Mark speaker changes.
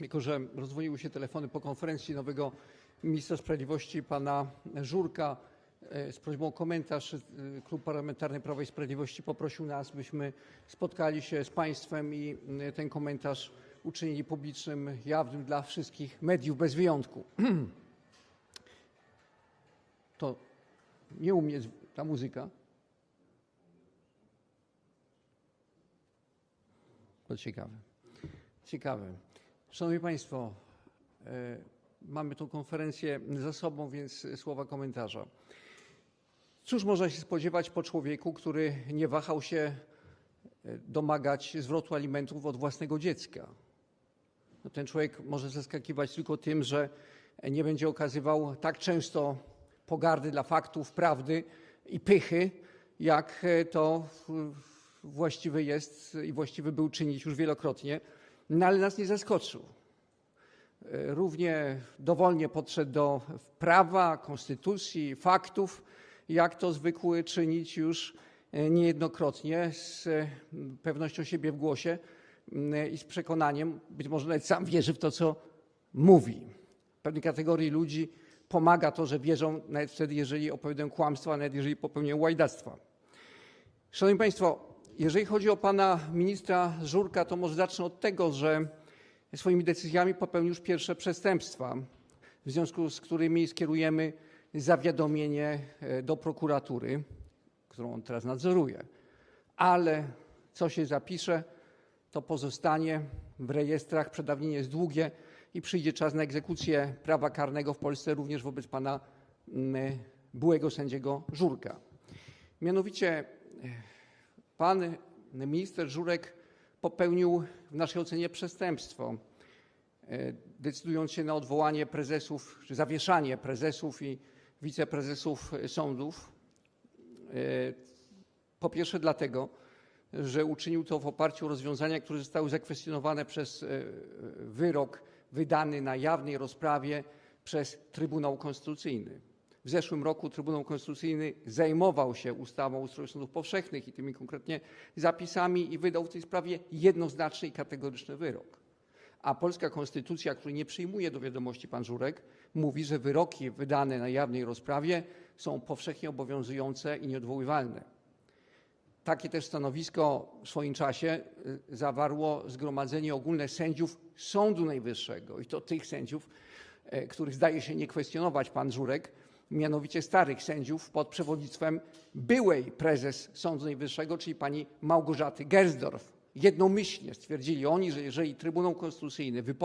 Speaker 1: jako że rozwoiły się telefony po konferencji nowego ministra sprawiedliwości pana Żurka e, z prośbą o komentarz, e, Klub Parlamentarny Prawa i Sprawiedliwości poprosił nas, byśmy spotkali się z państwem i e, ten komentarz uczynili publicznym, jawnym dla wszystkich mediów bez wyjątku. To nie u mnie ta muzyka. To ciekawe. Ciekawe. Szanowni Państwo, e, mamy tą konferencję za sobą, więc słowa komentarza. Cóż można się spodziewać po człowieku, który nie wahał się e, domagać zwrotu alimentów od własnego dziecka? No ten człowiek może zaskakiwać tylko tym, że nie będzie okazywał tak często pogardy dla faktów, prawdy i pychy, jak e, to w- właściwe jest i właściwy był czynić już wielokrotnie, no ale nas nie zaskoczył. E, Równie dowolnie podszedł do prawa, konstytucji, faktów, jak to zwykły czynić już e, niejednokrotnie z e, pewnością siebie w głosie i z przekonaniem, być może nawet sam wierzy w to, co mówi. Pewnej kategorii ludzi pomaga to, że wierzą nawet wtedy, jeżeli opowiadają kłamstwa, nawet jeżeli popełniają łajdactwa. Szanowni Państwo, jeżeli chodzi o pana ministra Żurka, to może zacznę od tego, że swoimi decyzjami popełnił już pierwsze przestępstwa, w związku z którymi skierujemy zawiadomienie e, do prokuratury, którą on teraz nadzoruje. Ale co się zapisze, to pozostanie w rejestrach, przedawnienie jest długie i przyjdzie czas na egzekucję prawa karnego w Polsce również wobec pana mm, byłego sędziego Żurka. Mianowicie e, pan minister Żurek popełnił w naszej ocenie przestępstwo, e, decydując się na odwołanie prezesów, czy zawieszanie prezesów i wiceprezesów sądów. E, Po pierwsze dlatego, że uczynił to w oparciu o rozwiązania, które zostały zakwestionowane przez e, wyrok wydany na jawnej rozprawie przez Trybunał Konstytucyjny. W zeszłym roku Trybunał Konstytucyjny zajmował się ustawą o ustroju sądów powszechnych i tymi konkretnie zapisami i wydał w tej sprawie jednoznaczny i kategoryczny wyrok. A polska konstytucja, której nie przyjmuje do wiadomości pan Żurek, mówi, że wyroki wydane na jawnej rozprawie są powszechnie obowiązujące i nieodwoływalne. Takie też stanowisko w swoim czasie y, zawarło Zgromadzenie Ogólne Sędziów Sądu Najwyższego i to tych sędziów, e, których zdaje się nie kwestionować pan Żurek, mianowicie starych sędziów pod przewodnictwem byłej prezes Sądu Najwyższego, czyli pani Małgorzaty Gersdorf. Jednomyślnie stwierdzili oni, że jeżeli Trybunał Konstytucyjny wypowie